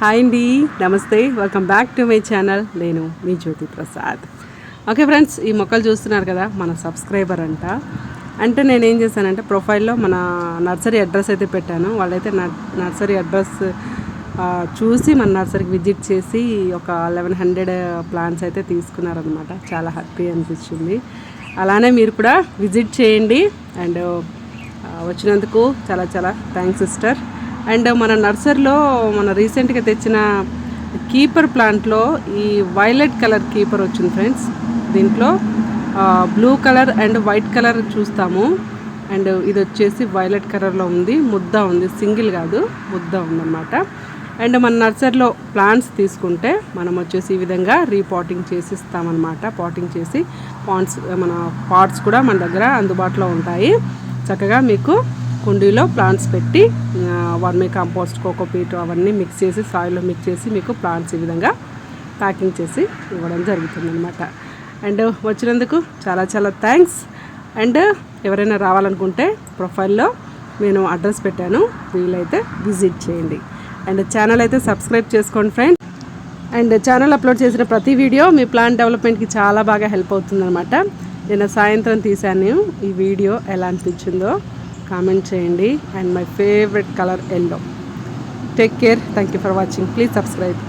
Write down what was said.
Hi అండి నమస్తే welcome back to my channel నేను మీ జ్యోతి ప్రసాద్. ఓకే ఫ్రెండ్స్ ఈ మొక్కలు చూస్తున్నారు కదా మన సబ్స్క్రైబర్ అంట. అంటే నేను ఏం చేశానంటే ప్రొఫైల్లో మన నర్సరీ అడ్రస్ అయితే పెట్టాను. వాళ్ళైతే నర్సరీ అడ్రస్ చూసి మన నర్సరీకి విజిట్ చేసి ఒక లెవెన్ హండ్రెడ్ ప్లాంట్స్ అయితే తీసుకున్నారనమాట చాలా హ్యాపీ అనిపించింది. అలానే మీరు కూడా విజిట్ చేయండి. అండ్ వచ్చినందుకు చాలా చాలా థ్యాంక్స్ సిస్టర్ అండ్ మన నర్సరీలో మన రీసెంట్గా తెచ్చిన కీపర్ ప్లాంట్లో ఈ వైలెట్ కలర్ కీపర్ వచ్చింది ఫ్రెండ్స్. దీంట్లో blue colour and white colour చూస్తాము. అండ్ ఇది వచ్చేసి వైలెట్ కలర్లో ఉంది. ముద్ద ఉంది. సింగిల్ కాదు. ముద్ద ఉందన్నమాట. అండ్ మన నర్సరీలో ప్లాంట్స్ తీసుకుంటే మనం వచ్చేసి ఈ విధంగా రీపాటింగ్ చేసి ఇస్తామన్నమాట పాటింగ్ చేసి పాంట్స్ మన పాట్స్ కూడా మన దగ్గర అందుబాటులో ఉంటాయి. చక్కగా మీకు కుండీలో ప్లాంట్స్ పెట్టి వర్మీ కంపోస్ట్ కోకోపీట్ అవన్నీ మిక్స్ చేసి సాయిల్లో మిక్స్ చేసి మీకు ప్లాంట్స్ ఈ విధంగా ప్యాకింగ్ చేసి ఇవ్వడం జరుగుతుంది అనమాట అండ్ వచ్చినందుకు చాలా చాలా థ్యాంక్స్ అండ్ ఎవరైనా రావాలనుకుంటే ప్రొఫైల్లో నేను అడ్రస్ పెట్టాను. వీలైతే విజిట్ చేయండి. అండ్ ఛానల్ అయితే సబ్స్క్రైబ్ చేసుకోండి ఫ్రెండ్స్ అండ్ ఛానల్ అప్లోడ్ చేసిన ప్రతి వీడియో మీ ప్లాన్ డెవలప్మెంట్కి చాలా బాగా హెల్ప్ అవుతుందన్నమాట. నేను సాయంత్రం తీశాను. ఈ వీడియో ఎలా అనిపించిందో కామెంట్ చేయండి. And my favourite colour yellow take care thank you for watching please subscribe